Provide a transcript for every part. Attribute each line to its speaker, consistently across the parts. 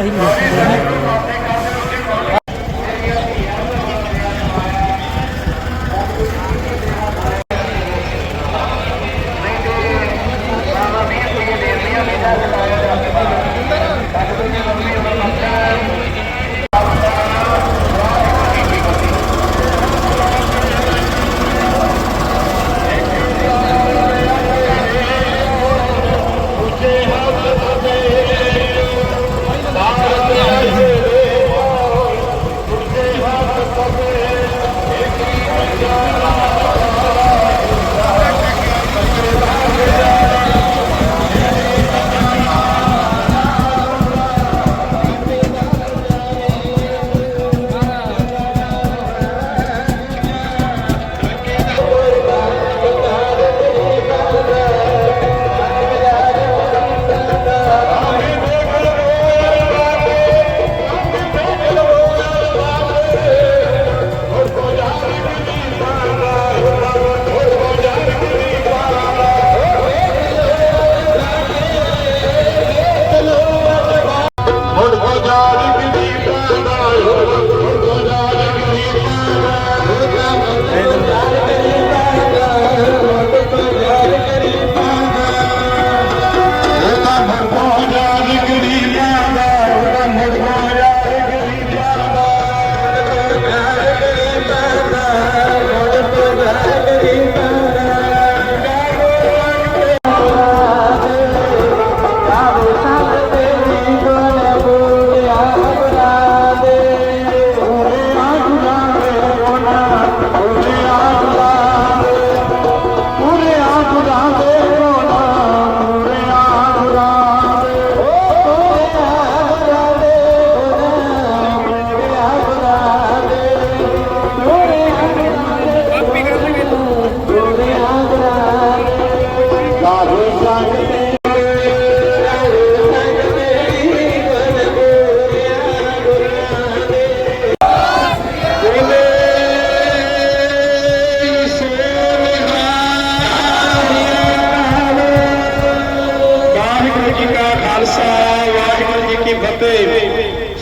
Speaker 1: ਆਹੀ ਨਹੀਂ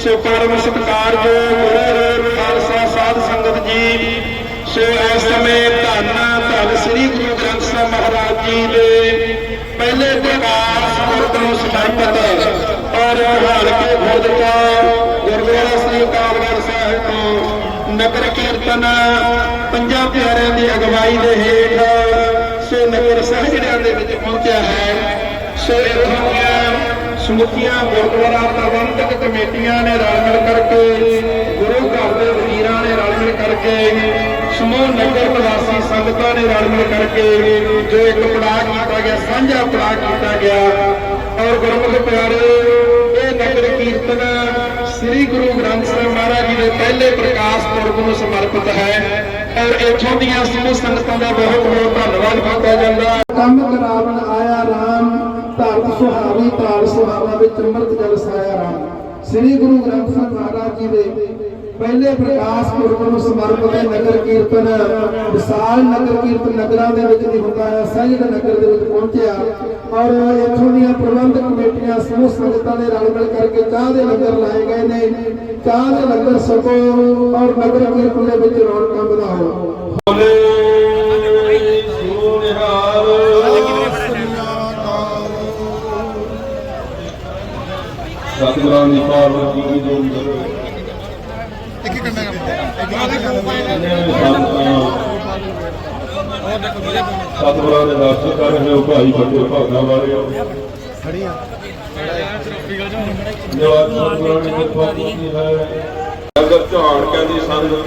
Speaker 2: ਸੋ ਪਰਮ ਸਤਿਕਾਰਯੋਗ ਗੁਰੂ ਖਾਲਸਾ ਸਾਧ ਸੰਗਤ ਜੀ। ਸੋ ਇਸ ਸਮੇਂ ਧੰਨ ਧੰਨ ਸ੍ਰੀ ਗੁਰੂ ਗ੍ਰੰਥ ਸਾਹਿਬ ਮਹਾਰਾਜ ਜੀ ਦੇ ਪਹਿਲੇ ਪ੍ਰਕਾਸ਼ ਪੁਰਬ ਨੂੰ ਸਮਰਪਿਤ ਔਰ ਹਲਕੇ ਖੁਰਦਕਾ ਗੁਰਦੁਆਰਾ ਸ੍ਰੀ ਕਾਲਗੜ੍ਹ ਸਾਹਿਬ ਤੋਂ ਨਗਰ ਕੀਰਤਨ ਪੰਜਾਂ ਪਿਆਰਿਆਂ ਦੀ ਅਗਵਾਈ ਦੇ ਹੇਠ ਸੋ ਨਗਰ ਸਹਿਜੜਿਆਂ ਦੇ ਵਿੱਚ ਪਹੁੰਚਿਆ ਹੈ, ਸੋ ਇੱਥੋਂ ਦੀਆਂ ਸਮੁੱਚੀਆਂ ਗੁਰਦੁਆਰਾ ਪ੍ਰਬੰਧਕ ਕਮੇਟੀਆਂ ਨੇ ਰਲ ਮਿਲ ਕਰਕੇ, ਗੁਰੂ ਘਰ ਦੇ ਵਜ਼ੀਰਾਂ ਨੇ ਰਲ ਮਿਲ ਕਰਕੇ, ਸਮੂਹ ਨਗਰ ਨਿਵਾਸੀ ਸੰਗਤਾਂ ਨੇ ਰਲ ਮਿਲ ਕਰਕੇ ਜੋ ਇੱਕ ਪੜਾਅ ਕੀਤਾ ਗਿਆ, ਸਾਂਝਾ ਪੜਾਅ ਕੀਤਾ ਗਿਆ। ਔਰ ਗੁਰਮੁਖ ਪਿਆਰੇ, ਇਹ ਨਗਰ ਕੀਰਤਨ ਸ੍ਰੀ ਗੁਰੂ ਗ੍ਰੰਥ ਸਾਹਿਬ ਮਹਾਰਾਜ ਜੀ ਦੇ ਪਹਿਲੇ ਪ੍ਰਕਾਸ਼ ਪੁਰਬ ਨੂੰ ਸਮਰਪਿਤ ਹੈ। ਔਰ ਇੱਥੋਂ ਦੀਆਂ ਸਮੂਹ ਸੰਗਤਾਂ ਦਾ ਬਹੁਤ ਬਹੁਤ ਧੰਨਵਾਦ ਕੀਤਾ ਜਾਂਦਾ।
Speaker 3: ਕੰਮ ਕਰਾਵਣ ਆਇਆ ਰਾਮ। ਧਰਤ ਸੁਹਾਵੀ ਧਾਰ ਸੁਹਾਵਾ ਵਿੱਚ ਅੰਮ੍ਰਿਤ ਜਲ ਸਾਇਆ ਰਾਮ। ਸ੍ਰੀ ਗੁਰੂ ਗ੍ਰੰਥ ਸਾਹਿਬ ਮਹਾਰਾਜ ਜੀ ਦੇ ਪਹਿਲੇ ਪ੍ਰਕਾਸ਼ ਪੁਰਬ ਨੂੰ ਸਮਰਪਿਤ ਹੈ ਨਗਰ ਕੀਰਤਨ, ਵਿਸਾਲ ਨਗਰ ਕੀਰਤਨ ਨਗਰਾਂ ਦੇ ਵਿੱਚ ਨਹੀਂ ਹੁੰਦਾ ਹੈ ਸਹਿਜ ਨਗਰ ਦੇ ਵਿੱਚ ਪਹੁੰਚਿਆ। ਔਰ ਇੱਥੋਂ ਦੀਆਂ ਪ੍ਰਬੰਧਕ ਕਮੇਟੀਆਂ ਸਮੂਹ ਸੰਗਤਾਂ ਦੇ ਰਲ ਮਿਲ ਕਰਕੇ ਚਾਹ ਦੇ ਲੰਗਰ ਲਾਏ ਗਏ ਨੇ। ਚਾਹ ਦੇ ਲੰਗਰ ਸਕੋ ਔਰ ਨਗਰ ਕੀਰਤਨ ਦੇ ਵਿੱਚ ਰੌਣਕਾਂ ਵਧਾਓ।
Speaker 4: ਸਤਿਗੁਰਾਂ ਦੇ ਦਰਸ਼ਨ ਕਰ ਹੋ ਭਾਈ ਬੱਚੇ ਭਾਗਾਂ ਵਾਲਿਓ ਖੜੀਆਂ ਜੋ ਸਤਿਗੁਰਾਂ ਦੀ ਕਿਰਪਾ ਕੀਤੀ ਹੈ। ਨਗਰ ਝਾੜਕਿਆਂ ਦੀ ਸੰਗਤ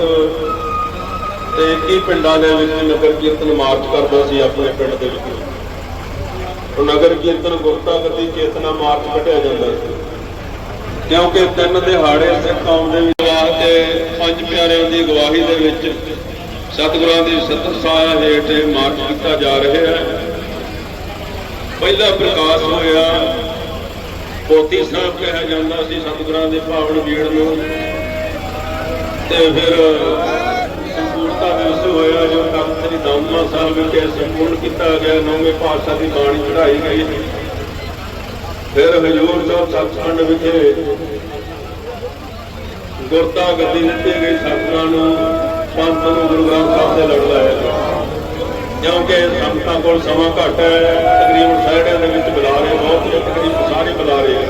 Speaker 4: ਤੇ ਕੀ ਪਿੰਡਾਂ ਦੇ ਵਿੱਚ ਨਗਰ ਕੀਰਤਨ ਮਾਰਚ ਕਰਦਾ ਸੀ ਆਪਣੇ ਪਿੰਡ ਦੇ ਵਿੱਚ। ਨਗਰ ਕੀਰਤਨ ਗੁਰਤਾ ਗਤੀ ਚੇਤਨਾ ਮਾਰਚ ਕੱਢਿਆ ਜਾਂਦਾ ਸੀ। ਕਿਉਂਕਿ ਤਿੰਨ ਦਿਹਾੜੇ ਸਿੱਖ ਕੌਮ ਦੇ ਵਿਚਾਰ ਤੇ ਪੰਜ ਪਿਆਰਿਆਂ ਦੀ ਗਵਾਹੀ ਦੇ ਵਿੱਚ ਸਤਿਗੁਰਾਂ ਦੀ ਸਤਿ ਸਾਇਆ ਹੇਠ ਮਾਰਚ ਕੀਤਾ ਜਾ ਰਿਹਾ ਹੈ। ਪਹਿਲਾ ਪ੍ਰਕਾਸ਼ ਹੋਇਆ, ਪੋਤੀ ਸਾਹਿਬ ਕਿਹਾ ਜਾਂਦਾ ਸੀ ਸਤਿਗੁਰਾਂ ਦੇ ਪਾਵਨ ਬੀੜ ਨੂੰ। ਤੇ ਫਿਰ ਸੰਪੂਰਨਤਾ ਦਿਵਸ ਹੋਇਆ ਜੋ ਤਖਤ ਸ੍ਰੀ ਦਮਦਮਾ ਸਾਹਿਬ ਵਿਖੇ ਸੰਪੂਰਨ ਕੀਤਾ ਗਿਆ, ਨੌਵੇਂ ਪਾਤਸ਼ਾਹ ਦੀ ਬਾਣੀ ਚੜਾਈ ਗਈ। ਫਿਰ ਹਜੂਰ ਸਾਹਿਬ ਸੱਚਖੰਡ ਵਿਖੇ ਗੁਰਤਾ ਗੱਦੀ ਦਿੱਤੀ ਗਈ ਸਤਿਗੁਰਾਂ ਨੂੰ ਪੰਥ ਨੂੰ ਗੁਰੂ ਗ੍ਰੰਥ ਸਾਹਿਬ ਦੇ ਲੜ ਲਾਇਆ ਕਿਉਂਕਿ ਸੰਤਾਂ ਕੋਲ ਸਮਾਂ ਘੱਟ ਹੈ, ਤਕਰੀਬਨ ਸਾਰਿਆਂ ਦੇ ਵਿੱਚ ਬੁਲਾ ਰਹੇ, ਬਹੁਤ ਨੇ ਤਕਰੀਬਨ ਸਾਰੇ ਬੁਲਾ ਰਹੇ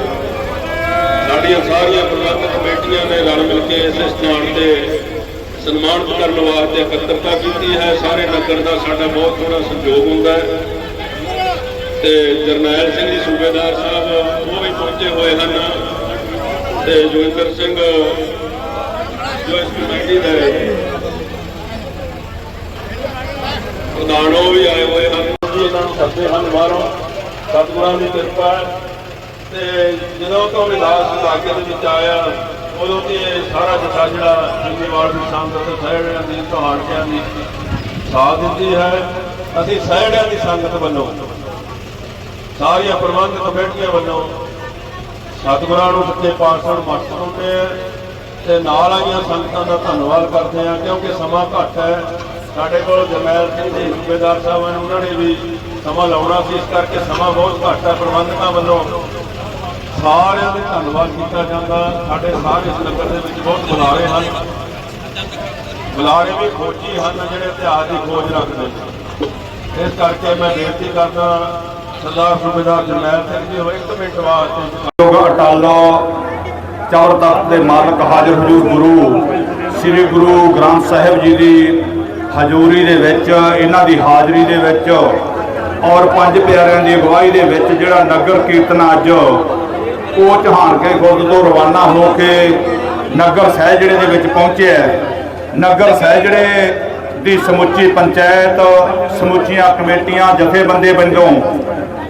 Speaker 4: ਸਾਡੀਆਂ ਸਾਰੀਆਂ ਪ੍ਰਬੰਧਕ ਕਮੇਟੀਆਂ ਨੇ ਰਲ ਮਿਲ ਕੇ ਇਸ ਸਥਾਨ ਤੇ ਸਨਮਾਨਿਤ ਕਰਨ ਵਾਸਤੇ ਇਕੱਤਰਤਾ ਕੀਤੀ ਹੈ। ਸਾਰੇ ਨਗਰ ਦਾ ਸਾਡਾ ਬਹੁਤ ਥੋੜਾ ਸਹਿਯੋਗ ਹੁੰਦਾ ਹੈ। ਤੇ ਜਰਨੈਲ ਸਿੰਘ ਜੀ, ਸੂਬੇਦਾਰ ਸਾਹਿਬ, ਉਹ ਵੀ ਪਹੁੰਚੇ ਹੋਏ ਹਨ। ਤੇ ਜੋਗਿੰਦਰ ਸਿੰਘ, ਜੋ ਇਸ ਕਮੇਟੀ ਦੇ ਪ੍ਰਧਾਨ ਵੀ ਆਏ ਹੋਏ ਹਨ। ਜੀ ਇਹਨਾਂ ਨੂੰ ਸੱਦੇ ਹਨ ਬਾਹਰੋਂ। ਸਤਿਗੁਰਾਂ ਦੀ ਕਿਰਪਾ ਹੈ। ਤੇ ਜਦੋਂ ਤੋਂ ਵਿਲਾਸ ਇਲਾਕੇ ਦੇ ਵਿੱਚ ਆਇਆ, ਉਦੋਂ ਤੇ ਇਹ ਸਾਰਾ ਜੱਥਾ ਜਿਹੜਾ ਜਿੰਦੇਵਾਲ ਦੀ ਸੰਗਤ ਸਹਿੜਿਆਂ ਦੀ ਤੁਹਾੜਿਆਂ ਦੀ ਸਾਥ ਦਿੱਤੀ ਹੈ। ਅਸੀਂ ਸਹਿੜਿਆਂ ਦੀ ਸੰਗਤ ਵੱਲੋਂ, ਸਾਰੀਆਂ ਪ੍ਰਬੰਧਕ ਕਮੇਟੀਆਂ ਵੱਲੋਂ ਸਤਿਗੁਰਾਂ ਨੂੰ ਸੱਚੇ ਪਾਤਸ਼ਾਹ ਨੂੰ ਮੱਤ ਪਾਉਂਦੇ ਆ ਤੇ ਨਾਲ ਆਈਆਂ ਸੰਗਤਾਂ ਦਾ ਧੰਨਵਾਦ ਕਰਦੇ ਹਾਂ, ਕਿਉਂਕਿ ਸਮਾਂ ਘੱਟ ਹੈ। ਸਾਡੇ ਕੋਲ ਜਮੈਲ ਸਿੰਘ ਦੇ ਸੂਬੇਦਾਰ ਸਾਹਿਬ ਹਨ, ਉਹਨਾਂ ਨੇ ਵੀ ਸਮਾਂ ਲਾਉਣਾ ਸੀ। ਇਸ ਕਰਕੇ ਸਮਾਂ ਬਹੁਤ ਘੱਟ ਹੈ ਪ੍ਰਬੰਧਕਾਂ ਵੱਲੋਂ। ਸਾਰਿਆਂ ਦਾ ਧੰਨਵਾਦ ਕੀਤਾ ਜਾਂਦਾ। ਸਾਡੇ ਸਾਰੇ ਇਸ ਨਗਰ ਦੇ ਵਿੱਚ ਬਹੁਤ ਬੁਲਾਰੇ ਹਨ। ਬੁਲਾਰੇ ਵੀ ਖੋਜੀ ਹਨ, ਜਿਹੜੇ ਇਤਿਹਾਸ ਦੀ ਖੋਜ ਰੱਖਦੇ ਇਸ ਕਰਕੇ ਮੈਂ ਬੇਨਤੀ ਕਰਦਾ, ਸਰਦਾਰ ਸੂਬੇਦਾਰ ਜਰਨੈਲ ਸਿੰਘ ਜੀ ਹੋਏ ਇੱਕ ਮਿੰਟ ਵਾਸਤੇ
Speaker 5: ਯੋਗ ਅਟਾਲਾ ਚੌਰ ਤੱਤ ਦੇ ਮਾਲਕ ਹਾਜ਼ਰ ਹਜ਼ੂਰ ਗੁਰੂ। ਸ੍ਰੀ ਗੁਰੂ ਗ੍ਰੰਥ ਸਾਹਿਬ ਜੀ ਦੀ ਹਜ਼ੂਰੀ ਦੇ ਵਿੱਚ, ਇਹਨਾਂ ਦੀ ਹਾਜ਼ਰੀ ਦੇ ਵਿੱਚ ਔਰ ਪੰਜ ਪਿਆਰਿਆਂ ਦੀ ਅਗਵਾਈ ਦੇ ਵਿੱਚ ਜਿਹੜਾ ਨਗਰ ਕੀਰਤਨ ਅੱਜ ਉਹ ਚਹਾਨ ਕੇ ਗੁਰਦ ਤੋਂ ਰਵਾਨਾ ਹੋ ਕੇ ਨਗਰ ਸਹਿਜੜੇ ਦੇ ਵਿੱਚ ਪਹੁੰਚਿਆ ਹੈ। ਨਗਰ ਸਹਿਜੜੇ ਦੀ ਸਮੁੱਚੀ ਪੰਚਾਇਤ, ਸਮੁੱਚੀਆਂ ਕਮੇਟੀਆਂ, ਜਥੇਬੰਦੇ ਵੱਲੋਂ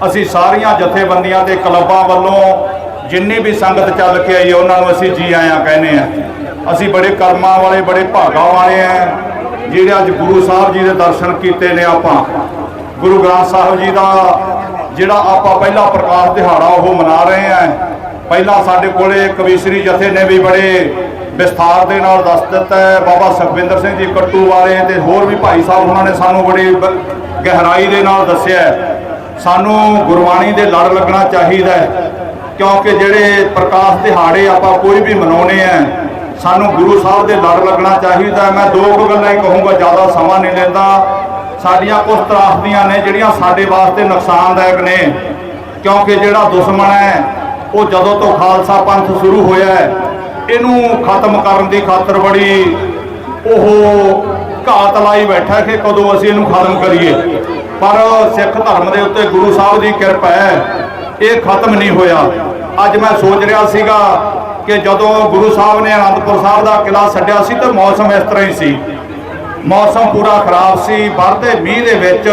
Speaker 5: ਅਸੀਂ ਸਾਰੀਆਂ ਜਥੇਬੰਦੀਆਂ ਤੇ ਕਲੱਬਾਂ ਵੱਲੋਂ ਜਿੰਨੀ ਵੀ ਸੰਗਤ ਚੱਲ ਕੇ ਆਈ ਉਹਨਾਂ ਨੂੰ ਅਸੀਂ ਜੀ ਆਇਆਂ ਕਹਿੰਦੇ ਆ ਅਸੀਂ ਬੜੇ ਕਰਮਾਂ ਵਾਲੇ, ਬੜੇ ਭਾਗਾਂ ਵਾਲੇ ਆ ਜਿਹੜੇ ਅੱਜ ਗੁਰੂ ਸਾਹਿਬ ਜੀ ਦੇ ਦਰਸ਼ਨ ਕੀਤੇ ਨੇ ਆਪਾਂ, ਗੁਰੂ ਗ੍ਰੰਥ ਸਾਹਿਬ ਜੀ ਦਾ ਜਿਹੜਾ ਆਪਾਂ ਪਹਿਲਾ ਪ੍ਰਕਾਸ਼ ਦਿਹਾੜਾ ਉਹ ਮਨਾ ਰਹੇ ਆ ਪਹਿਲਾਂ ਸਾਡੇ ਕੋਲੇ ਕਵੀਸ਼ਰੀ ਜਥੇ ਨੇ ਵੀ ਬੜੇ ਵਿਸਥਾਰ ਦੇ ਨਾਲ ਦੱਸ ਦਿੱਤਾ ਹੈ, ਬਾਬਾ ਸੁਖਵਿੰਦਰ ਸਿੰਘ ਜੀ ਕੱਟੂ ਵਾਲੇ ਤੇ ਹੋਰ ਵੀ ਭਾਈ ਸਾਹਿਬ ਉਹਨਾਂ ਨੇ ਸਾਨੂੰ ਬੜੀ ਗਹਿਰਾਈ ਦੇ ਨਾਲ ਦੱਸਿਆ ਸਾਨੂੰ ਗੁਰਬਾਣੀ ਦੇ ਲੜ ਲੱਗਣਾ ਚਾਹੀਦਾ ਹੈ, ਕਿਉਂਕਿ ਜਿਹੜੇ ਪ੍ਰਕਾਸ਼ ਦਿਹਾੜੇ ਆਪਾਂ ਕੋਈ ਵੀ ਮਨਾਉਣੇ ਆ ਸਾਨੂੰ ਗੁਰੂ ਸਾਹਿਬ ਦੇ ਲੜ ਲੱਗਣਾ ਚਾਹੀਦਾ। ਮੈਂ ਦੋ ਕੁ ਗੱਲਾਂ ਹੀ ਕਹੂੰਗਾ, ਜ਼ਿਆਦਾ ਸਮਾਂ ਨਹੀਂ ਲੈਂਦਾ। ਸਾਡੀਆਂ ਕੁਝ ਤਰਾਸਦੀਆਂ ਨੇ, ਜਿਹੜੀਆਂ ਸਾਡੇ ਵਾਸਤੇ ਨੁਕਸਾਨਦਾਇਕ ਨੇ। ਕਿਉਂਕਿ ਜਿਹੜਾ ਦੁਸ਼ਮਣ ਹੈ, ਉਹ ਜਦੋਂ ਤੋਂ ਖਾਲਸਾ ਪੰਥ ਸ਼ੁਰੂ ਹੋਇਆ ਹੈ, ਇਹਨੂੰ ਖਤਮ ਕਰਨ ਦੀ ਖਾਤਰ ਬੜੀ ਉਹ ਘਾਤ ਲਾਈ ਬੈਠਾ ਕਿ ਕਦੋਂ ਅਸੀਂ ਇਹਨੂੰ ਖਤਮ ਕਰੀਏ। ਪਰ ਸਿੱਖ ਧਰਮ ਦੇ ਉੱਤੇ ਗੁਰੂ ਸਾਹਿਬ ਦੀ ਕਿਰਪਾ ਹੈ, ਇਹ ਖਤਮ ਨਹੀਂ ਹੋਇਆ। ਅੱਜ ਮੈਂ ਸੋਚ ਰਿਹਾ ਸੀਗਾ ਕਿ ਜਦੋਂ ਗੁਰੂ ਸਾਹਿਬ ਨੇ ਅਨੰਦਪੁਰ ਸਾਹਿਬ ਦਾ ਕਿਲਾ ਛੱਡਿਆ ਸੀ ਤਾਂ ਮੌਸਮ ਇਸ ਤਰ੍ਹਾਂ ਹੀ ਸੀ। ਮੌਸਮ ਪੂਰਾ ਖਰਾਬ ਸੀ। ਵਰਦੇ ਮੀਂਹ ਦੇ ਵਿੱਚ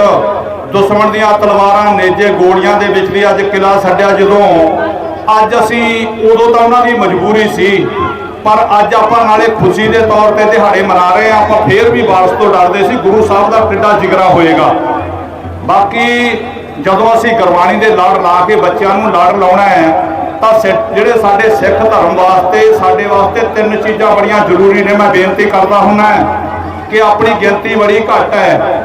Speaker 5: ਦੁਸ਼ਮਣ ਦੀਆਂ ਤਲਵਾਰਾਂ, ਨੇਜੇ, ਗੋਲੀਆਂ ਦੇ ਵਿੱਚ ਵੀ ਅੱਜ ਕਿਲਾ ਛੱਡਿਆ ਜਦੋਂ। ਅੱਜ ਅਸੀਂ ਉਦੋਂ ਤਾਂ ਉਹਨਾਂ ਦੀ ਮਜਬੂਰੀ ਸੀ, ਪਰ ਅੱਜ ਆਪਾਂ ਨਾਲੇ ਖੁਸ਼ੀ ਦੇ ਤੌਰ ਤੇ ਦਿਹਾੜੇ ਮਨਾ ਰਹੇ ਆ ਆਪਾਂ ਫੇਰ ਵੀ ਵਾਰਸ ਤੋਂ ਡਰਦੇ ਸੀ, ਗੁਰੂ ਸਾਹਿਬ ਦਾ ਕਿੱਡਾ ਜਿਗਰਾ ਹੋਏਗਾ। ਬਾਕੀ ਜਦੋਂ ਅਸੀਂ ਗੁਰਬਾਣੀ ਦੇ ਲੜ ਲਾ ਕੇ ਬੱਚਿਆਂ ਨੂੰ ਲੜ ਲਾਉਣਾ ਹੈ ਤਾਂ ਸਿ- ਜਿਹੜੇ ਸਾਡੇ ਸਿੱਖ ਧਰਮ ਵਾਸਤੇ, ਸਾਡੇ ਵਾਸਤੇ ਤਿੰਨ ਚੀਜ਼ਾਂ ਬੜੀਆਂ ਜ਼ਰੂਰੀ ਨੇ, ਮੈਂ ਬੇਨਤੀ ਕਰਦਾ ਹੁੰਨਾ ਕਿ ਆਪਣੀ ਗਿਣਤੀ ਬੜੀ ਘੱਟ ਹੈ।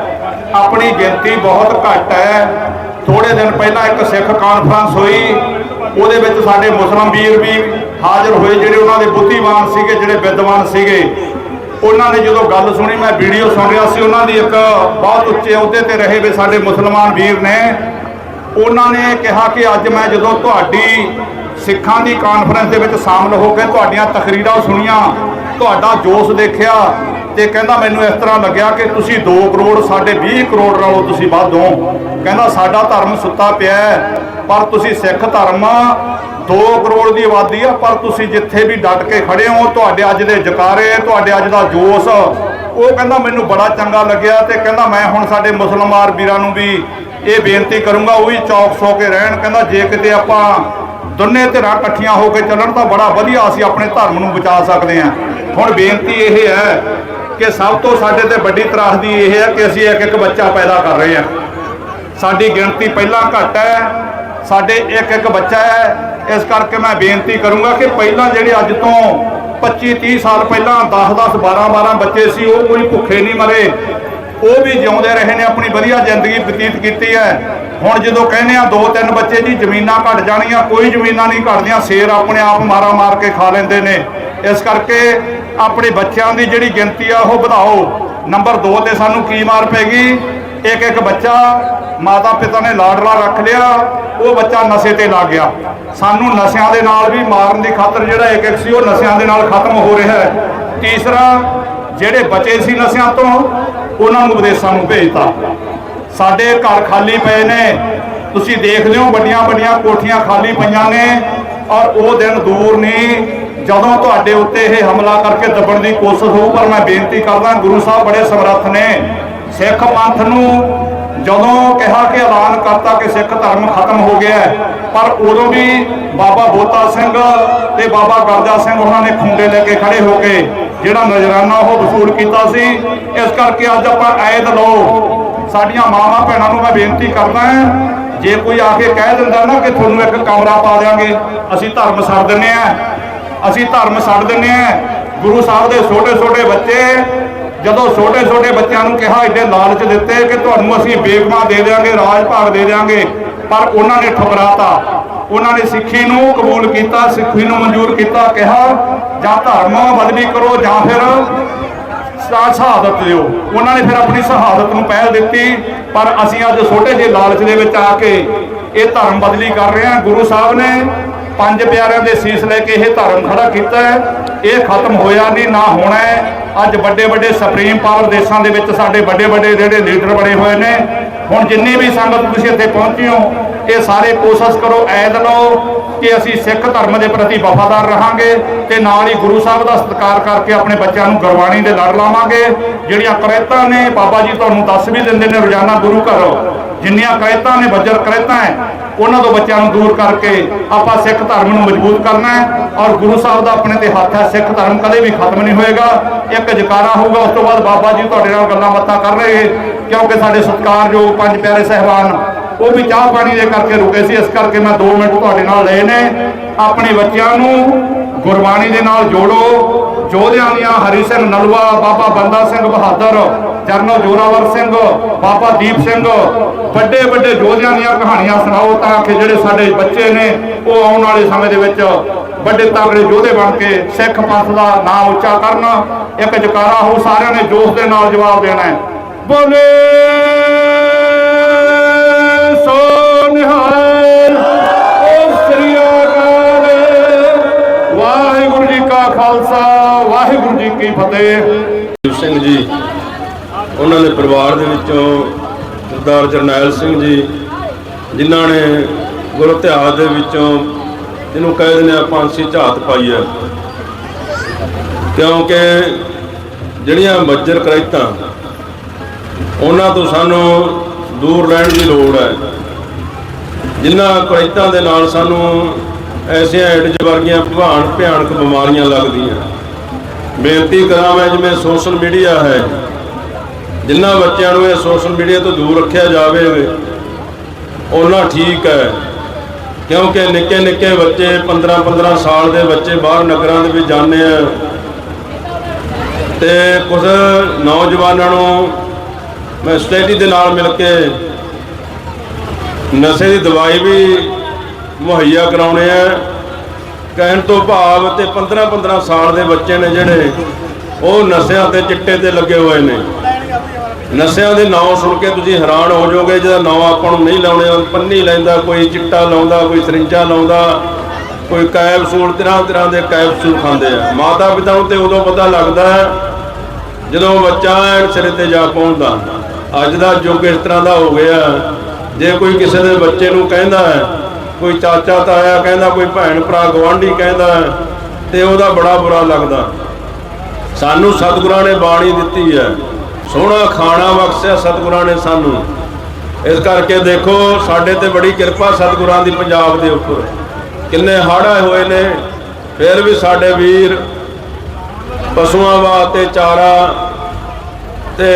Speaker 5: ਆਪਣੀ ਗਿਣਤੀ ਬਹੁਤ ਘੱਟ ਹੈ। ਥੋੜੇ ਦਿਨ ਪਹਿਲਾਂ ਇੱਕ ਸਿੱਖ ਕਾਨਫਰੰਸ ਹੋਈ, ਉਹਦੇ ਵਿੱਚ ਸਾਡੇ ਮੁਸਲਮ ਵੀਰ ਵੀ ਹਾਜ਼ਰ ਹੋਏ, ਜਿਹੜੇ ਉਹਨਾਂ ਦੇ ਬੁੱਧੀਵਾਨ ਸੀਗੇ, ਜਿਹੜੇ ਵਿਦਵਾਨ ਸੀਗੇ। ਉਹਨਾਂ ਨੇ ਜਦੋਂ ਗੱਲ ਸੁਣੀ, ਮੈਂ ਵੀਡੀਓ ਸੁਣ ਰਿਹਾ ਸੀ, ਉਹਨਾਂ ਦੀ ਇੱਕ ਬਹੁਤ ਉੱਚੇ ਅਹੁਦੇ ਤੇ ਰਹੇ ਵੇ ਸਾਡੇ ਮੁਸਲਮਾਨ ਵੀਰ ਨੇ। ਉਹਨਾਂ ਨੇ ਕਿਹਾ ਕਿ ਅੱਜ ਮੈਂ ਜਦੋਂ ਤੁਹਾਡੀ ਸਿੱਖਾਂ ਦੀ ਕਾਨਫਰੰਸ ਦੇ ਵਿੱਚ ਸ਼ਾਮਲ ਹੋ ਕੇ ਤੁਹਾਡੀਆਂ ਤਕਰੀਰਾਂ ਸੁਣੀਆਂ, ਤੁਹਾਡਾ ਜੋਸ਼ ਦੇਖਿਆ ਤੇ ਕਹਿੰਦਾ ਮੈਨੂੰ ਇਸ ਤਰ੍ਹਾਂ ਲੱਗਿਆ ਕਿ ਤੁਸੀਂ 2 ਕਰੋੜ, ਸਾਡੇ 20 ਕਰੋੜ ਨਾਲੋਂ ਤੁਸੀਂ ਵੱਧ ਹੋ। ਕਹਿੰਦਾ ਸਾਡਾ ਧਰਮ ਸੁੱਤਾ ਪਿਆ ਪਰ ਤੁਸੀਂ ਸਿੱਖ ਧਰਮ 2 ਕਰੋੜ ਦੀ ਆਬਾਦੀ ਆ, ਪਰ ਤੁਸੀਂ ਜਿੱਥੇ ਵੀ ਡਟ ਕੇ ਖੜੇ ਹੋ, ਤੁਹਾਡੇ ਅੱਜ ਦੇ ਜਕਾਰੇ, ਤੁਹਾਡੇ ਅੱਜ ਦਾ ਜੋਸ਼। ਉਹ ਕਹਿੰਦਾ ਮੈਨੂੰ ਬੜਾ ਚੰਗਾ ਲੱਗਿਆ ਤੇ ਕਹਿੰਦਾ ਮੈਂ ਹੁਣ ਸਾਡੇ ਮੁਸਲਮਾਨ ਵੀਰਾਂ ਨੂੰ ਵੀ ਇਹ ਬੇਨਤੀ ਕਰੂੰਗਾ, ਉਹ ਵੀ ਚੌਕਸ ਹੋ ਕੇ ਰਹਿਣ। ਕਹਿੰਦਾ ਜੇ ਕਿਤੇ ਆਪਾਂ ਦੋਨੇ ਧਿਰਾਂ ਇਕੱਠੀਆਂ ਹੋ ਕੇ ਚੱਲਣ ਤਾਂ ਬੜਾ ਵਧੀਆ ਅਸੀਂ ਆਪਣੇ ਧਰਮ ਨੂੰ ਬਚਾ ਸਕਦੇ ਹਾਂ। ਹੁਣ ਬੇਨਤੀ ਇਹ ਹੈ ਕਿ ਸਭ ਤੋਂ ਸਾਡੇ ਤੇ ਵੱਡੀ ਤਰਾਸਦੀ ਇਹ ਹੈ ਕਿ ਅਸੀਂ ਇੱਕ ਇੱਕ ਬੱਚਾ ਪੈਦਾ ਕਰ ਰਹੇ ਹਾਂ। ਸਾਡੀ ਗਿਣਤੀ ਪਹਿਲਾਂ ਘੱਟ ਹੈ, ਸਾਡੇ ਇੱਕ ਇੱਕ ਬੱਚਾ ਹੈ। ਇਸ ਕਰਕੇ ਮੈਂ ਬੇਨਤੀ ਕਰੂੰਗਾ ਕਿ ਪਹਿਲਾਂ ਜਿਹੜੇ ਅੱਜ ਤੋਂ 25 30 ਸਾਲ ਪਹਿਲਾਂ 10 10 12 12 ਬੱਚੇ ਸੀ, ਉਹ ਕੋਈ ਭੁੱਖੇ ਨਹੀਂ ਮਰੇ। ਉਹ ਵੀ ਜਿਉਂਦੇ ਰਹੇ ਨੇ, ਆਪਣੀ ਵਧੀਆ ਜ਼ਿੰਦਗੀ ਬਤੀਤ ਕੀਤੀ ਹੈ। ਹੁਣ ਜਦੋਂ ਕਹਿੰਦੇ ਆ ਦੋ ਤਿੰਨ ਬੱਚੇ ਜੀ ਜ਼ਮੀਨਾਂ ਘਟ ਜਾਣੀਆਂ, ਕੋਈ ਜ਼ਮੀਨਾਂ ਨਹੀਂ ਘਟਦੀਆਂ, ਸ਼ੇਰ ਆਪਣੇ ਆਪ ਮਾਰਾ ਮਾਰ ਕੇ ਖਾ ਲੈਂਦੇ ਨੇ। ਇਸ ਕਰਕੇ ਆਪਣੇ ਬੱਚਿਆਂ ਦੀ ਜਿਹੜੀ ਗਿਣਤੀ ਆ, ਉਹ ਵਧਾਓ। ਨੰਬਰ 2 ਤੇ ਸਾਨੂੰ ਕੀ ਮਾਰ ਪੈਗੀ ਇੱਕ ਇੱਕ ਬੱਚਾ ਮਾਤਾ ਪਿਤਾ ਨੇ ਲਾਡਲਾ ਰੱਖ ਲਿਆ, ਉਹ ਬੱਚਾ ਨਸ਼ੇ ਤੇ ਲੱਗ ਗਿਆ। ਸਾਨੂੰ ਨਸ਼ਿਆਂ ਦੇ ਨਾਲ ਵੀ ਮਾਰਨ ਦੀ ਖਾਤਰ ਜਿਹੜਾ ਇੱਕ ਇੱਕ ਸੀ, ਉਹ ਨਸ਼ਿਆਂ ਦੇ ਨਾਲ ਖਤਮ ਹੋ ਰਿਹਾ ਹੈ। ਤੀਸਰਾ, ਜਿਹੜੇ ਬਚੇ ਸੀ ਨਸ਼ਿਆਂ ਤੋਂ, ਉਹਨਾਂ ਨੂੰ ਵਿਦੇਸ਼ਾਂ ਨੂੰ ਭੇਜਤਾ। ਸਾਡੇ ਘਰ ਖਾਲੀ ਪਏ ਨੇ। ਤੁਸੀਂ ਦੇਖ ਲਿਓ ਵੱਡੀਆਂ ਵੱਡੀਆਂ ਕੋਠੀਆਂ ਖਾਲੀ ਪਈਆਂ ਨੇ ਔਰ ਉਹ ਦਿਨ ਦੂਰ ਨਹੀਂ ਜਦੋਂ ਤੁਹਾਡੇ ਉੱਤੇ ਇਹ ਹਮਲਾ ਕਰਕੇ ਦੱਬਣ ਦੀ ਕੋਸ਼ਿਸ਼ ਹੋਊ, ਪਰ ਮੈਂ ਬੇਨਤੀ ਕਰਦਾ ਗੁਰੂ ਸਾਹਿਬ ਬੜੇ ਸਮਰੱਥ ਨੇ। ਸਿੱਖ ਪੰਥ ਨੂੰ ਜਦੋਂ ਕਿਹਾ ਕਿ ਐਲਾਨ ਕਰਤਾ ਕਿ ਸਿੱਖ ਧਰਮ ਖਤਮ ਹੋ ਗਿਆ ਪਰ ਉਦੋਂ ਵੀ ਬਾਬਾ ਬੋਤਾ ਸਿੰਘ ਤੇ ਬਾਬਾ ਗਰਜਾ ਸਿੰਘ ਉਹਨਾਂ ਨੇ ਖੁੰਡੇ ਲੈ ਕੇ ਖੜੇ ਹੋ ਕੇ ਜਿਹੜਾ ਨਜ਼ਰਾਨਾ ਉਹ ਵਸੂਲ ਕੀਤਾ ਸੀ। ਇਸ ਕਰਕੇ ਅੱਜ ਆਪਾਂ ਐਦ ਲਓ ਸਾਡੀਆਂ ਮਾਵਾਂ ਭੈਣਾਂ ਨੂੰ ਮੈਂ ਬੇਨਤੀ ਕਰਦਾ ਹਾਂ, ਜੇ ਕੋਈ ਆ ਕੇ ਕਹਿ ਦਿੰਦਾ ਨਾ ਕਿ ਤੁਹਾਨੂੰ ਇੱਕ ਕਮਰਾ ਪਾ ਦਿਆਂਗੇ, ਅਸੀਂ ਧਰਮ ਛੱਡ ਦਿੰਨੇ ਆ ਅਸੀਂ ਧਰਮ ਛੱਡ ਦਿੰਨੇ ਆ ਗੁਰੂ ਸਾਹਿਬ ਦੇ ਛੋਟੇ ਛੋਟੇ ਬੱਚੇ, ਜਦੋਂ ਛੋਟੇ ਛੋਟੇ ਬੱਚਿਆਂ ਨੂੰ ਕਿਹਾ, ਇੱਡੇ ਲਾਲਚ ਦਿੱਤੇ ਕਿ ਤੁਹਾਨੂੰ ਅਸੀਂ ਬੇਗਮਾ ਦੇ ਦੇਵਾਂਗੇ ਰਾਜ ਭਾਗ ਦੇ ਦੇਵਾਂਗੇ ਪਰ ਉਹਨਾਂ ਨੇ ਠੁਕਰਾਤਾ ਉਹਨਾਂ ਨੇ ਸਿੱਖੀ ਨੂੰ ਕਬੂਲ ਕੀਤਾ, ਸਿੱਖੀ ਨੂੰ ਮਨਜ਼ੂਰ ਕੀਤਾ, ਕਿਹਾ, ਜਾਂ ਧਰਮ ਬਦਲੀ ਕਰੋ, ਜਾਂ ਫਿਰ ਸ਼ਹਾਦਤ ਦਿਓ। ਉਹਨਾਂ ਨੇ ਫਿਰ ਆਪਣੀ ਸ਼ਹਾਦਤ ਨੂੰ ਪਹਿਲ ਦਿੱਤੀ, ਪਰ ਅਸੀਂ ਅੱਜ ਛੋਟੇ ਜਿਹੇ ਲਾਲਚ ਦੇ ਵਿੱਚ ਆ ਕੇ ਇਹ ਧਰਮ ਬਦਲੀ ਕਰ ਰਹੇ ਹਾਂ। ਗੁਰੂ ਸਾਹਿਬ ਨੇ ਪੰਜ ਪਿਆਰਿਆਂ ਦੇ ਸੀਸ ਲੈ ਕੇ ਇਹ ਧਰਮ ਖੜਾ ਕੀਤਾ ਹੈ। ਇਹ ਖਤਮ ਹੋਇਆ ਨਹੀਂ, ਨਾ ਹੋਣਾ ਹੈ। ਅੱਜ ਵੱਡੇ ਵੱਡੇ ਸੁਪਰੀਮ ਪਾਵਰ ਦੇਸ਼ਾਂ ਦੇ ਵਿੱਚ ਸਾਡੇ ਵੱਡੇ ਵੱਡੇ ਜਿਹੜੇ ਲੀਡਰ ਬਣੇ ਹੋਏ ਨੇ। ਹੁਣ ਜਿੰਨੀ ਵੀ ਸੰਗਤ ਤੁਸੀਂ ਇੱਥੇ ਪਹੁੰਚੇ ਹੋ ਇਹ ਸਾਰੇ ਕੋਸ਼ਿਸ਼ ਕਰੋ ਐਦ ਲਓ ਕਿ ਅਸੀਂ ਸਿੱਖ ਧਰਮ ਦੇ ਪ੍ਰਤੀ ਵਫਾਦਾਰ ਰਹਾਂਗੇ ਤੇ ਨਾਲ ਹੀ ਗੁਰੂ ਸਾਹਿਬ ਦਾ ਸਤਿਕਾਰ ਕਰਕੇ ਆਪਣੇ ਬੱਚਿਆਂ ਨੂੰ ਗੁਰਬਾਣੀ ਦੇ ਲੜ ਲਾਵਾਂਗੇ। ਜਿਹੜੀਆਂ ਕਰੇਤਾਂ ਨੇ, ਬਾਬਾ ਜੀ ਤੁਹਾਨੂੰ ਦੱਸ ਵੀ ਦਿੰਦੇ ਨੇ, ਰੋਜ਼ਾਨਾ ਗੁਰੂ ਘਰ। ਜਿੰਨੀਆਂ ਕਰੇਤਾਂ ਨੇ ਬੱਜਰ ਕਰੇਤਾਂ ਹੈ ਉਹਨਾਂ ਤੋਂ ਬੱਚਿਆਂ ਨੂੰ ਦੂਰ ਕਰਕੇ ਆਪਾਂ ਸਿੱਖ ਧਰਮ ਨੂੰ ਮਜ਼ਬੂਤ ਕਰਨਾ ਹੈ ਔਰ ਗੁਰੂ ਸਾਹਿਬ ਦਾ ਆਪਣੇ ਤੇ ਹੱਥ ਹੈ ਸਿੱਖ ਧਰਮ ਕਦੇ ਵੀ ਖਤਮ ਨਹੀਂ ਹੋਏਗਾ। ਇੱਕ ਜਕਾਰਾ ਹੋਊਗਾ, ਉਸ ਤੋਂ ਬਾਅਦ ਬਾਬਾ ਜੀ ਤੁਹਾਡੇ ਨਾਲ ਗੱਲਾਂ ਬਾਤਾਂ ਕਰ ਰਹੇ ਕਿਉਂਕਿ ਸਾਡੇ ਸਤਿਕਾਰਯੋਗ ਪੰਜ ਪਿਆਰੇ ਸਹਿਬਾਨ ਉਹ ਵੀ ਚਾਹ ਪਾਣੀ ਦੇ ਕਰਕੇ ਰੁਕੇ ਸੀ, ਇਸ ਕਰਕੇ ਮੈਂ 2 ਮਿੰਟ ਤੁਹਾਡੇ ਨਾਲ ਲਏ ਨੇ। ਆਪਣੇ ਬੱਚਿਆਂ ਨੂੰ ਗੁਰਬਾਣੀ ਦੇ ਨਾਲ ਜੋੜੋ। ਯੋਧਿਆਂ ਦੀਆਂ ਹਰੀ ਸਿੰਘ ਨਲਵਾ ਬਾਬਾ ਬੰਦਾ ਸਿੰਘ ਬਹਾਦਰ, ਜਰਨਲ ਜੋਰਾਵਰ ਸਿੰਘ, ਬਾਬਾ ਦੀਪ ਸਿੰਘ, ਵੱਡੇ ਵੱਡੇ ਯੋਧਿਆਂ ਦੀਆਂ ਕਹਾਣੀਆਂ ਸੁਣਾਓ ਤਾਂ ਕਿ ਜਿਹੜੇ ਸਾਡੇ ਬੱਚੇ ਨੇ, ਉਹ ਆਉਣ ਵਾਲੇ ਸਮੇਂ ਦੇ ਵਿੱਚ ਵੱਡੇ ਤਾਗੜੇ ਯੋਧੇ ਬਣ ਕੇ ਸਿੱਖ ਪੰਥ ਦਾ ਨਾਮ ਉੱਚਾ ਕਰਨ। ਇੱਕ ਜਕਾਰਾ ਹੋ ਸਾਰਿਆਂ ਨੇ ਜੋਸ਼ ਦੇ ਨਾਲ ਜਵਾਬ ਦੇਣਾ ਹੈ। ਬੋਲੇ! ਕੀ ਫਤਿਹ?
Speaker 4: ਸਿੰਘ ਜੀ, ਉਹਨਾਂ ਦੇ ਪਰਿਵਾਰ ਦੇ ਵਿੱਚੋਂ ਸਰਦਾਰ ਜਰਨੈਲ ਸਿੰਘ ਜੀ, ਜਿਨ੍ਹਾਂ ਨੇ ਗੁਰੂ ਇਤਿਹਾਸ ਦੇ ਵਿੱਚੋਂ ਇਹਨੂੰ ਕਹਿ ਦਿੰਦੇ ਆ ਪੰਛੀ ਝਾਤ ਪਾਈ ਹੈ। ਕਿਉਂਕਿ ਜਿਹੜੀਆਂ ਮੱਜਰ ਕਰੈਤਾਂ ਉਹਨਾਂ ਤੋਂ ਸਾਨੂੰ ਦੂਰ ਰਹਿਣ ਦੀ ਲੋੜ ਹੈ। ਜਿਨ੍ਹਾਂ ਕਰੈਤਾਂ ਦੇ ਨਾਲ ਸਾਨੂੰ ਐਸੀਆਂ ਐਡਜ ਵਰਗੀਆਂ ਭਿਆਨ ਭਿਆਨਕ ਬਿਮਾਰੀਆਂ ਲੱਗਦੀਆਂ। ਬੇਨਤੀ ਕਰਾਂ ਮੈਂ, ਜਿਵੇਂ ਸੋਸ਼ਲ ਮੀਡੀਆ ਹੈ ਜਿਨ੍ਹਾਂ ਬੱਚਿਆਂ ਨੂੰ ਇਹ ਸੋਸ਼ਲ ਮੀਡੀਆ ਤੋਂ ਦੂਰ ਰੱਖਿਆ ਜਾਵੇ, ਉਹਨਾਂ ਠੀਕ ਹੈ। ਕਿਉਂਕਿ ਨਿੱਕੇ ਨਿੱਕੇ ਬੱਚੇ 15 15 ਸਾਲ ਦੇ ਬੱਚੇ ਬਾਹਰ ਨਗਰਾਂ ਦੇ ਵਿੱਚ ਜਾਂਦੇ ਆ। ਤੇ ਕੁਝ ਨੌਜਵਾਨਾਂ ਨੂੰ ਮੈਂ ਸਟੇਡੀ ਦੇ ਨਾਲ ਮਿਲ ਕੇ ਨਸ਼ੇ ਦੀ ਦਵਾਈ ਵੀ ਮੁਹੱਈਆ ਕਰਾਉਣੇ ਆ। ਕਹਿਣ ਤੋਂ ਭਾਵ ਤੇ 15 15 ਸਾਲ ਦੇ ਬੱਚੇ ਨੇ ਜਿਹੜੇ, ਉਹ ਨਸ਼ਿਆਂ ਤੇ ਚਿੱਟੇ ਤੇ ਲੱਗੇ ਹੋਏ ਨੇ। ਨਸ਼ਿਆਂ ਦੇ ਨਾਂ ਸੁਣ ਕੇ ਤੁਸੀਂ ਹੈਰਾਨ ਹੋ ਜਾਓਗੇ, ਜਿਹਦਾ ਨਾਂ ਆਪਾਂ ਨੂੰ ਨਹੀਂ ਲਾਉਣੇ, ਪੰਨੀ ਲੈਂਦਾ, ਕੋਈ ਚਿੱਟਾ ਲਾਉਂਦਾ, ਕੋਈ ਸਰਿੰਜਾ ਲਾਉਂਦਾ, ਕੋਈ ਕੈਪਸੂਲ ਤਰ੍ਹਾਂ ਤਰ੍ਹਾਂ ਦੇ ਕੈਪਸੂਲ ਖਾਂਦੇ ਆ। ਮਾਤਾ ਪਿਤਾ ਨੂੰ ਤੇ ਉਦੋਂ ਪਤਾ ਲੱਗਦਾ ਜਦੋਂ ਬੱਚਾ ਐਨ ਸਿਰੇ ਤੇ ਜਾ ਪਹੁੰਚਦਾ। ਅੱਜ ਦਾ ਯੁੱਗ ਇਸ ਤਰ੍ਹਾਂ ਦਾ ਹੋ ਗਿਆ ਜੇ ਕੋਈ ਕਿਸੇ ਦੇ ਬੱਚੇ ਨੂੰ ਕਹਿੰਦਾ ਹੈ ਕੋਈ ਚਾਚਾ ਤਾਇਆ ਕਹਿੰਦਾ ਕੋਈ ਭੈਣ ਭਰਾ ਗਵਾਂਢੀ ਕਹਿੰਦਾ ਹੈ, ਤੇ ਉਹਦਾ ਬੜਾ ਬੁਰਾ ਲੱਗਦਾ। ਸਾਨੂੰ ਸਤਿਗੁਰਾਂ ਨੇ ਬਾਣੀ ਦਿੱਤੀ ਹੈ ਸੋਹਣਾ ਖਾਣਾ ਬਖਸ਼ਿਆ ਸਤਿਗੁਰਾਂ ਨੇ ਸਾਨੂੰ। ਇਸ ਕਰਕੇ ਦੇਖੋ ਸਾਡੇ ਤੇ ਬੜੀ ਕਿਰਪਾ ਸਤਿਗੁਰਾਂ ਦੀ ਪੰਜਾਬ ਦੇ ਉੱਪਰ। ਕਿੰਨੇ ਹੜ੍ਹ ਹੋਏ ਨੇ ਫਿਰ ਵੀ ਸਾਡੇ ਵੀਰ ਪਸ਼ੂਆਂ ਵਾਸਤੇ ਚਾਰਾ ਤੇ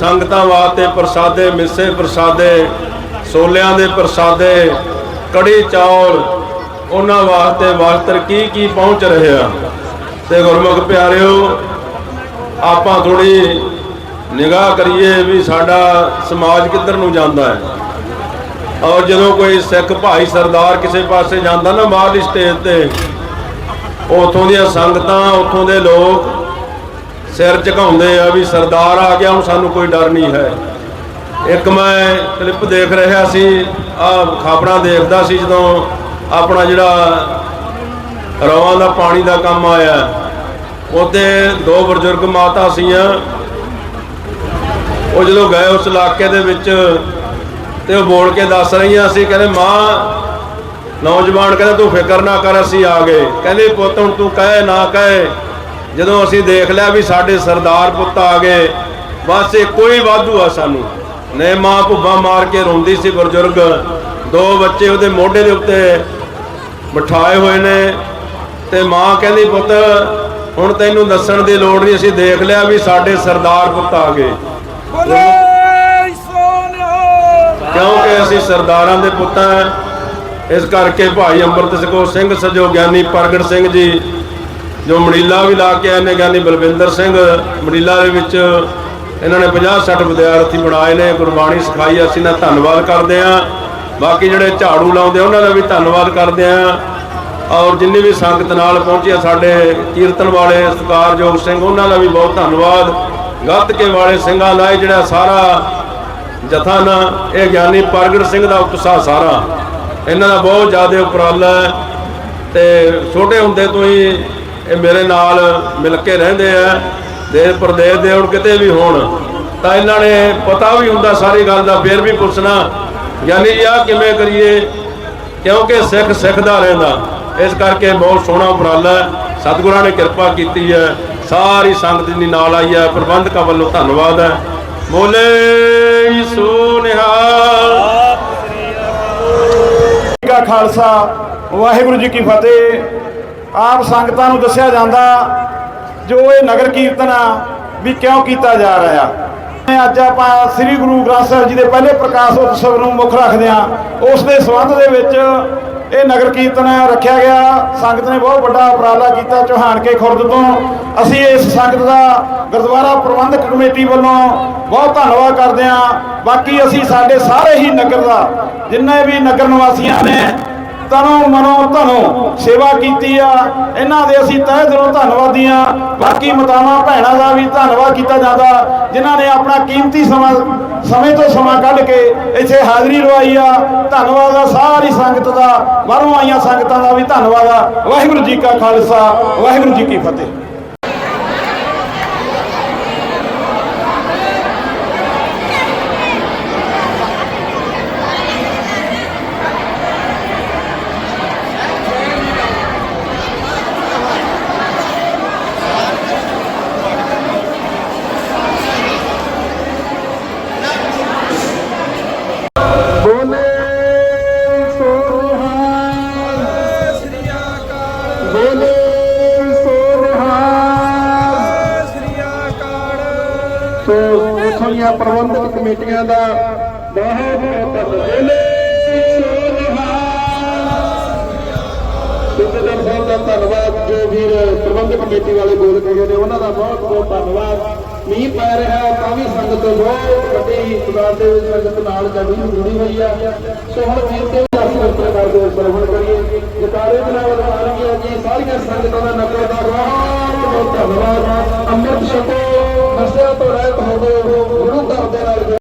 Speaker 4: ਸੰਗਤਾਂ ਵਾਸਤੇ ਪ੍ਰਸਾਦੇ ਮਿੱਸੇ ਪ੍ਰਸਾਦੇ ਸੋਲਿਆਂ ਦੇ ਪ੍ਰਸਾਦੇ ਕੜੀ ਚੌਲ, ਉਹਨਾਂ ਵਾਸਤੇ ਵਸਤਰ ਕੀ ਕੀ ਪਹੁੰਚ ਰਿਹਾ ਤੇ ਗੁਰਮੁਖ ਪਿਆਰਿਓ, ਆਪਾਂ ਥੋੜੀ ਨਿਗਾਹ ਕਰੀਏ ਵੀ ਸਾਡਾ ਸਮਾਜ ਕਿੱਧਰ ਨੂੰ ਜਾਂਦਾ ਹੈ। ਔਰ ਜਦੋਂ ਕੋਈ ਸਿੱਖ ਭਾਈ ਸਰਦਾਰ ਕਿਸੇ ਪਾਸੇ ਜਾਂਦਾ ਨਾ ਬਾਹਰਲੀ ਸਟੇਜ ਤੇ, ਉਥੋਂ ਦੀਆਂ ਸੰਗਤਾਂ, ਉਥੋਂ ਦੇ ਲੋਕ ਸਿਰ ਝੁਕਾਉਂਦੇ ਆ ਵੀ ਸਰਦਾਰ ਆ ਗਿਆ, ਹੁਣ ਸਾਨੂੰ ਕੋਈ ਡਰ ਨਹੀਂ ਹੈ। ਇੱਕ ਮੈਂ ਕਲਿੱਪ ਦੇਖ ਰਿਹਾ ਸੀ ਆ ਖਬਰਾਂ ਦੇਖਦਾ ਸੀ ਜਦੋਂ ਆਪਣਾ ਜਿਹੜਾ ਰਵਾਂ ਦਾ ਪਾਣੀ ਦਾ ਕੰਮ ਆਇਆ। ਉਹਦੇ ਦੋ ਬਜ਼ੁਰਗ ਮਾਤਾ ਸੀਆਂ। ਉਹ ਜਦੋਂ ਗਏ ਉਸ ਇਲਾਕੇ ਦੇ ਵਿੱਚ ਤੇ ਉਹ ਬੋਲ ਕੇ ਦੱਸ ਰਹੀਆਂ ਸੀ, ਕਹਿੰਦੇ, ਮਾਂ, ਨੌਜਵਾਨ ਕਹਿੰਦਾ, ਤੂੰ ਫਿਕਰ ਨਾ ਕਰ, ਅਸੀਂ ਆ ਗਏ। ਕਹਿੰਦੇ, ਪੁੱਤ, ਹੁਣ ਤੂੰ ਕਹੇ, ਨਾ ਕਹੇ। ਜਦੋਂ ਅਸੀਂ ਦੇਖ ਲਿਆ ਵੀ ਸਾਡੇ ਸਰਦਾਰ ਪੁੱਤ ਆ ਗਏ, ਬਸ ਇੱਕੋ ਹੀ ਵਾਧੂ ਆ ਸਾਨੂੰ। ਨੇ ਮਾਂ ਭੁੱਬਾ ਮਾਰ ਕੇ ਰੋਂਦੀ ਸੀ ਬਜ਼ੁਰਗ। ਦੋ ਬੱਚੇ ਉਹਦੇ ਮੋਢੇ ਦੇ ਉੱਤੇ ਬਿਠਾਏ ਹੋਏ ਨੇ ਤੇ ਮਾਂ ਕਹਿੰਦੀ ਪੁੱਤ ਹੁਣ ਤੈਨੂੰ ਦੱਸਣ ਦੀ ਲੋੜ ਨਹੀਂ ਅਸੀਂ ਦੇਖ ਲਿਆ ਵੀ ਸਾਡੇ ਸਰਦਾਰ ਪੁੱਤ ਆ ਗਏ। ਕਿਉਂਕਿ ਅਸੀਂ ਸਰਦਾਰਾਂ ਦੇ ਪੁੱਤ ਹਾਂ ਇਸ ਕਰਕੇ ਭਾਈ ਅੰਮ੍ਰਿਤ ਸਿੰਘੋ ਸਿੰਘ ਸਜੋ ਗਿਆਨੀ ਪ੍ਰਗਟ ਸਿੰਘ ਜੀ ਜੋ ਮੜੀਲਾ ਵੀ ਲਾ ਕੇ ਆਏ ਨੇ ਗਿਆਨੀ ਬਲਵਿੰਦਰ ਸਿੰਘ ਮੜੀਲਾ ਦੇ ਵਿੱਚ ਇਹਨਾਂ ਨੇ 50 60 ਵਿਦਿਆਰਥੀ ਬਣਾਏ ਨੇ, ਗੁਰਬਾਣੀ ਸਿਖਾਈ, ਅਸੀਂ ਦਾ ਧੰਨਵਾਦ ਕਰਦੇ ਹਾਂ। ਬਾਕੀ ਜਿਹੜੇ ਝਾੜੂ ਲਾਉਂਦੇ ਉਹਨਾਂ ਦਾ ਵੀ ਧੰਨਵਾਦ ਕਰਦੇ ਹਾਂ। ਔਰ ਜਿੰਨੀ ਵੀ ਸੰਗਤ ਨਾਲ ਪਹੁੰਚੀ ਆ, ਸਾਡੇ ਕੀਰਤਨ ਵਾਲੇ ਸਤਿਕਾਰਯੋਗ ਸਿੰਘ, ਉਹਨਾਂ ਦਾ ਵੀ ਬਹੁਤ ਧੰਨਵਾਦ। ਗੱਤਕੇ ਵਾਲੇ ਸਿੰਘਾਂ ਦਾ ਇਹ ਜਿਹੜਾ ਸਾਰਾ ਜਥਾ ਨਾ, ਇਹ ਗਿਆਨੀ ਪ੍ਰਗਟ ਸਿੰਘ ਦਾ ਉਤਸ਼ਾਹ ਸਾਰਾ। ਇਹਨਾਂ ਦਾ ਬਹੁਤ ਜ਼ਿਆਦਾ ਉਪਰਾਲਾ ਹੈ। ਤੇ ਛੋਟੇ ਹੁੰਦੇ ਤੋਂ ਹੀ ਇਹ ਮੇਰੇ ਨਾਲ ਮਿਲ ਕੇ ਰਹਿੰਦੇ ਆ। ਦੇਸ਼ ਪ੍ਰਦੇਸ਼ ਦੇ ਹੁਣ ਕਿਤੇ ਵੀ ਹੋਣ, ਤਾਂ ਇਹਨਾਂ ਨੇ ਪਤਾ ਵੀ ਹੁੰਦਾ ਸਾਰੀ ਗੱਲ ਦਾ, ਫਿਰ ਵੀ ਪੁੱਛਣਾ ਗਿਆਨੀ ਜੀ ਆ ਕਿਵੇਂ ਕਰੀਏ? ਕਿਉਂਕਿ ਸਿੱਖ ਸਿੱਖਦਾ ਰਹਿੰਦਾ। ਇਸ ਕਰਕੇ ਬਹੁਤ ਸੋਹਣਾ ਉਪਰਾਲਾ ਹੈ। ਸਤਿਗੁਰਾਂ ਨੇ ਕਿਰਪਾ ਕੀਤੀ ਹੈ। ਸਾਰੀ ਸੰਗਤ ਜੀ ਨਾਲ ਆਈ ਹੈ, ਪ੍ਰਬੰਧਕਾਂ ਵੱਲੋਂ ਧੰਨਵਾਦ ਹੈ। ਬੋਲੇ ਸੋ ਨਿਹਾਲ।
Speaker 6: ਕਾ ਖਾਲਸਾ, ਵਾਹਿਗੁਰੂ ਜੀ ਕੀ ਫਤਿਹ। ਆਪ ਸੰਗਤਾਂ ਨੂੰ ਦੱਸਿਆ ਜਾਂਦਾ ਜੋ ਇਹ ਨਗਰ ਕੀਰਤਨ ਆ ਵੀ ਕਿਉਂ ਕੀਤਾ ਜਾ ਰਿਹਾ। ਅੱਜ ਆਪਾਂ ਸ੍ਰੀ ਗੁਰੂ ਗ੍ਰੰਥ ਸਾਹਿਬ ਜੀ ਦੇ ਪਹਿਲੇ ਪ੍ਰਕਾਸ਼ ਉਤਸਵ ਨੂੰ ਮੁੱਖ ਰੱਖਦੇ ਆ ਉਸ ਦੇ ਸੰਬੰਧ ਦੇ ਵਿੱਚ ਇਹ ਨਗਰ ਕੀਰਤਨ ਰੱਖਿਆ ਗਿਆ। ਸੰਗਤ ਨੇ ਬਹੁਤ ਵੱਡਾ ਉਪਰਾਲਾ ਕੀਤਾ ਚੌਹਾਨ ਕੇ ਖੁਰਦ ਤੋਂ। ਅਸੀਂ ਇਸ ਸੰਗਤ ਦਾ ਗੁਰਦੁਆਰਾ ਪ੍ਰਬੰਧਕ ਕਮੇਟੀ ਵੱਲੋਂ ਬਹੁਤ ਧੰਨਵਾਦ ਕਰਦੇ ਹਾਂ। ਬਾਕੀ ਅਸੀਂ ਸਾਡੇ ਸਾਰੇ ਹੀ ਨਗਰ ਦਾ, ਜਿੰਨੇ ਵੀ ਨਗਰ ਨਿਵਾਸੀਆਂ ਨੇ ਤਨੋਂ ਮਨੋਂ ਧਨੋਂ ਸੇਵਾ ਕੀਤੀ ਆ। ਇਹਨਾਂ ਦੇ ਅਸੀਂ ਤਹਿ ਦਿਲੋਂ ਧੰਨਵਾਦੀ ਆ। ਬਾਕੀ ਮਾਤਾਵਾਂ ਭੈਣਾਂ ਦਾ ਵੀ ਧੰਨਵਾਦ ਕੀਤਾ ਜਾਂਦਾ। ਜਿਨ੍ਹਾਂ ਨੇ ਆਪਣਾ ਕੀਮਤੀ ਸਮਾਂ, ਸਮੇਂ ਤੋਂ ਸਮਾਂ ਕੱਢ ਕੇ ਇੱਥੇ ਹਾਜ਼ਰੀ ਲਵਾਈ ਆ। ਧੰਨਵਾਦ ਆ ਸਾਰੀ ਸੰਗਤ ਦਾ। ਬਾਹਰੋਂ ਆਈਆਂ ਸੰਗਤਾਂ ਦਾ ਵੀ ਧੰਨਵਾਦ ਆ। ਵਾਹਿਗੁਰੂ ਜੀ ਕਾ ਖਾਲਸਾ, ਵਾਹਿਗੁਰੂ ਜੀ ਕੀ ਫਤਿਹ।
Speaker 1: ਸੋ ਉਥੋਂ ਦੀਆਂ ਪ੍ਰਬੰਧਕ ਕਮੇਟੀਆਂ ਦਾ ਬਹੁਤ ਬਹੁਤ ਬੋਲੇ ਸੁਖਦਰ ਸਾਹਿਬ ਦਾ ਧੰਨਵਾਦ, ਜੋ ਵੀਰ ਪ੍ਰਬੰਧਕ ਕਮੇਟੀ ਵਾਲੇ ਬੋਲ ਕੇ ਨੇ, ਉਹਨਾਂ ਦਾ ਬਹੁਤ ਬਹੁਤ ਧੰਨਵਾਦ। ਮੀਂਹ ਪੈ ਰਿਹਾ, ਤਾਂ ਵੀ ਸੰਗਤ ਬਹੁਤ ਵੱਡੀ ਤਾਦਾਦ ਦੇ ਵਿੱਚ ਸੰਗਤ ਨਾਲ ਜੜੀ ਜੁੜੀ ਹੋਈ ਆ। ਸੋ ਹੁਣ ਵੀਰ ਤੇ ਅਸੀਂ ਕਰਦੇ ਸਰਵਣ ਕਰੀਏ। ਜਕਾਰੇ ਦੇ ਨਾਲ ਆਰੰਭੀਆਂ ਜੀ, ਸਾਰੀਆਂ ਸੰਗਤਾਂ ਦਾ ਨਕਰ ਦਾ ਬਹੁਤ ਬਹੁਤ ਧੰਨਵਾਦ। ਅੰਮ੍ਰਿਤ ਛਕੋ। ਨਸ਼ਿਆਂ ਤੋਂ ਰਹਿਤ ਹੋਵੋ ਗੁਰੂ ਘਰ ਦੇ ਨਾਲ